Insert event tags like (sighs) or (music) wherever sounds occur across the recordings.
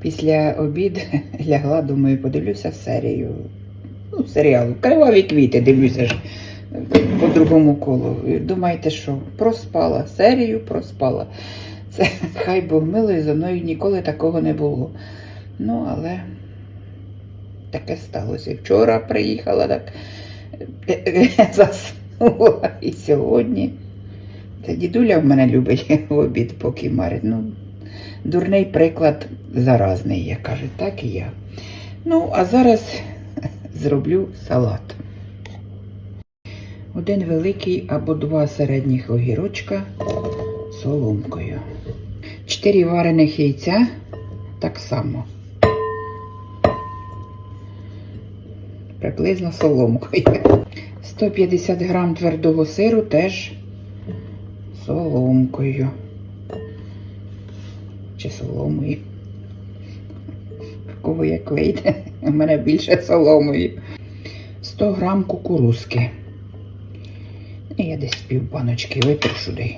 Після обіду (laughs) лягла, думаю, подивлюся серію. Ну, серіалу. Криваві квіти, дивлюся ж е, по другому колу. Думаєте, що проспала серію, проспала. Це (laughs) хай Бог милий, зо мною ніколи такого не було. Ну, але таке сталося. Вчора приїхала, так е, (laughs) заснула. І сьогодні. Це дідуля в мене любить в обід, поки марить. Ну, дурний приклад заразний, як кажуть, так і я. Ну, а зараз (laughs) зроблю салат. Один великий або два середніх огірочка соломкою. Чотири варених яйця так само. Приблизно соломкою. (laughs) 150 грам твердого сиру теж соломкою. Чи соломою. В кого як вийде, у мене більше соломою. 100 грам кукурузки. І я десь пів баночки сюди.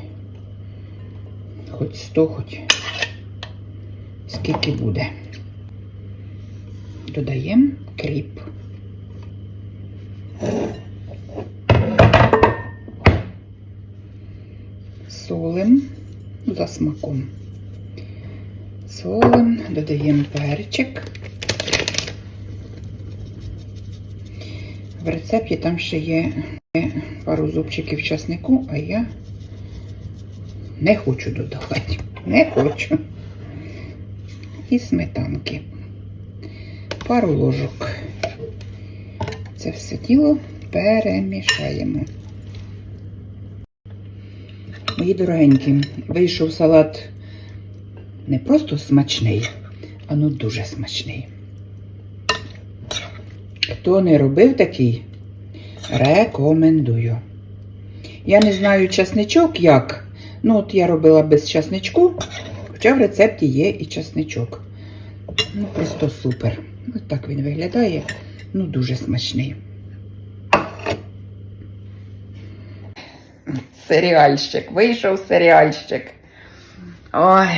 Хоч 100, хоч скільки буде. Додаємо кріп. Солим за смаком. Солим, додаємо перчик. В рецепті там ще є пару зубчиків часнику, а я не хочу додавати. Не хочу. І сметанки. Пару ложок. Це все діло перемішаємо. Мої дорогенькі, вийшов салат не просто смачний, а ну дуже смачний. Хто не робив такий, рекомендую. Я не знаю часничок як. Ну, от я робила без часничку, хоча в рецепті є і часничок. Ну, просто супер. Ось так він виглядає. Ну, дуже смачний. Серіальщик, вийшов серіальщик. Ой,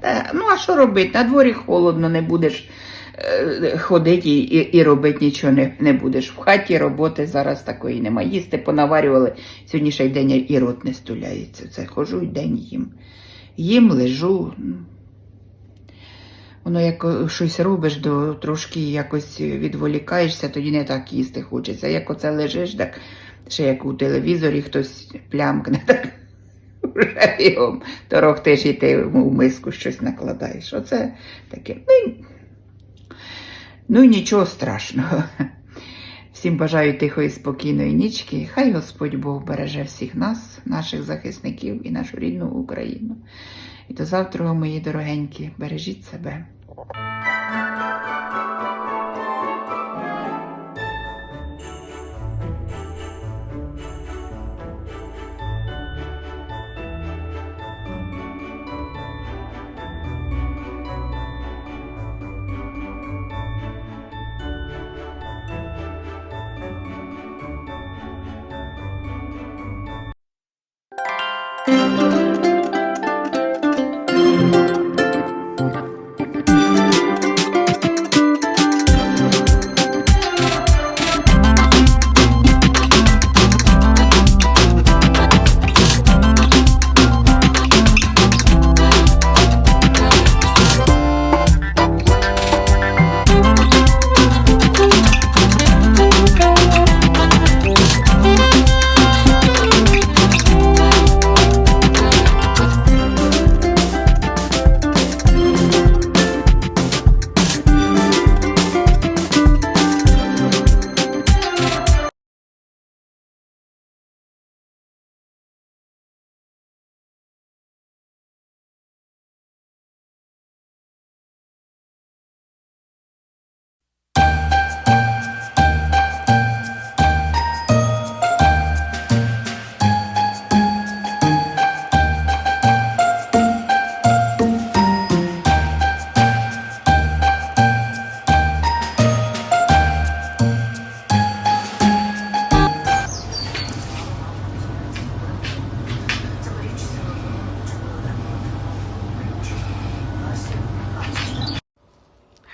та, ну а що робити? На дворі холодно, не будеш е, ходити і, і, і робити нічого не, не будеш. В хаті роботи зараз такої нема. Їсти понаварювали. Сьогодні ще й день і рот не стуляється. Це хожу й день їм. Їм лежу. Воно як щось робиш, то трошки якось відволікаєшся, тоді не так їсти хочеться. Як оце лежиш, так ще як у телевізорі хтось плямкне, (laughs) так вже бігом торохтиш і ти в миску щось накладаєш. Оце таке. Ну, ну нічого страшного. Всім бажаю тихої, спокійної нічки. Хай Господь Бог береже всіх нас, наших захисників і нашу рідну Україну. І до завтра, мої дорогенькі, бережіть себе.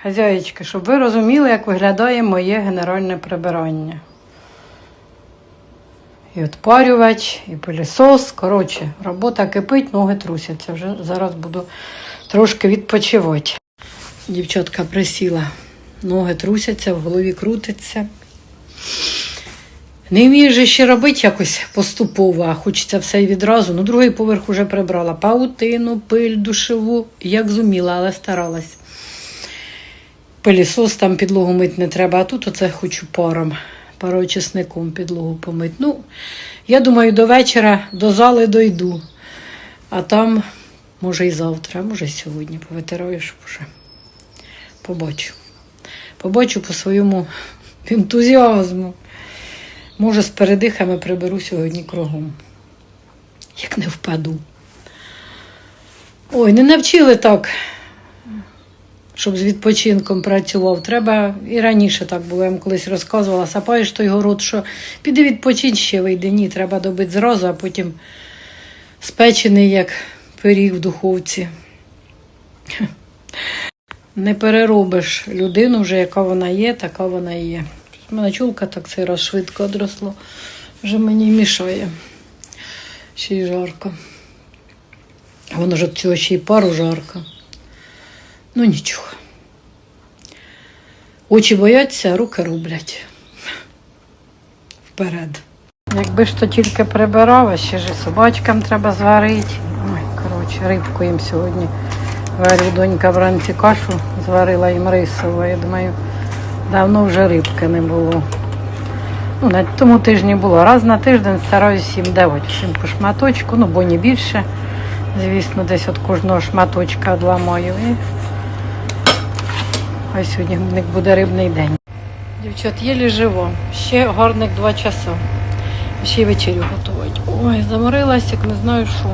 Хазяєчки, щоб ви розуміли, як виглядає моє генеральне прибирання. І відпарювач, і пилісос. Коротше, робота кипить, ноги трусяться. Вже зараз буду трошки відпочивати. Дівчатка присіла. Ноги трусяться, в голові крутиться. Не вмію же ще робити якось поступово, а хочеться все відразу. Ну, другий поверх уже прибрала. Паутину, пиль, душеву, як зуміла, але старалась. Пилісос там підлогу мити не треба, а тут оце хочу паром, пароочисником підлогу помити. Ну, я думаю, до вечора до зали дойду. А там, може, і завтра, а може, і сьогодні повитираю, щоб уже побачу. Побачу по своєму (laughs) ентузіазму. Може, з передихами приберу сьогодні кругом. Як не впаду. Ой, не навчили так, щоб з відпочинком працював. Треба і раніше так було. Я вам колись розказувала, сапаєш той город, що піди відпочинь ще вийде. Ні, треба добити зразу, а потім спечений, як пиріг в духовці. (laughs) Не переробиш людину вже, яка вона є, така вона і є. У мене чулка так цей раз швидко одросло. Вже мені мішає. Ще й жарко. Воно ж від цього ще й пару жарко. Ну нічого. Очі бояться, руки роблять. Вперед. Якби ж то тільки прибирала, ще ж і собачкам треба зварити. Ой, коротше, рибку їм сьогодні варю. Донька вранці кашу зварила їм рисову. Я думаю, давно вже рибки не було. Ну, на тому тижні було. Раз на тиждень стараюсь їм давати всім по шматочку, ну бо не більше. Звісно, десь от кожного шматочка одламаю. І ось сьогодні в них буде рибний день. Дівчат, єлі живо. Ще гарних два часи. Ще й вечерю готувати. Ой, заморилась, як не знаю що.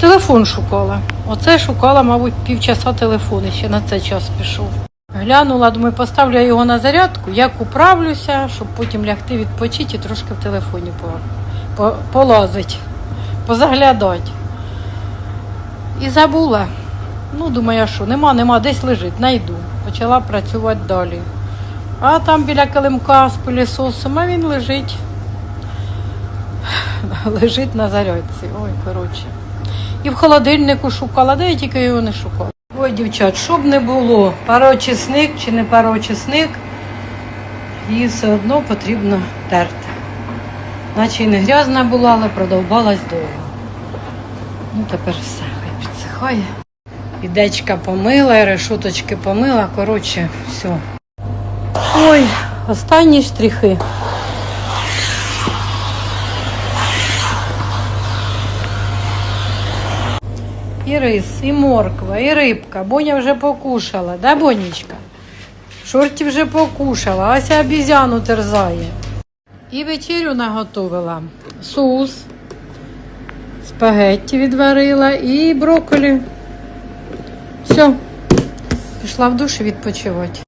Телефон шукала. Оце шукала, мабуть, півчаса телефон, ще на цей час пішов. Глянула, думаю, поставлю я його на зарядку, як управлюся, щоб потім лягти відпочити і трошки в телефоні по, по, полазить, позаглядати. І забула. Ну, думаю, що, нема, нема, десь лежить, найду. Почала працювати далі. А там біля килимка з пилісосом, а він лежить. (sighs) Лежить на зарядці. Ой, коротше. І в холодильнику шукала, де я тільки його не шукала. Ой, дівчат, щоб не було, пароочисник чи не пароочисник, її все одно потрібно терти. Наче і не грязна була, але продовбалась довго. Ну, тепер все, хай підсихає. Ідечка помила, і решуточки помила, коротше, все. Ой, останні штрихи. І рис, і морква, і рибка. Боня вже покушала, да, Бонічка? Шорті вже покушала, Ася обізяну терзає. І вечерю наготовила. Соус, спагетті відварила і брокколі. Все, пішла в душ відпочивати.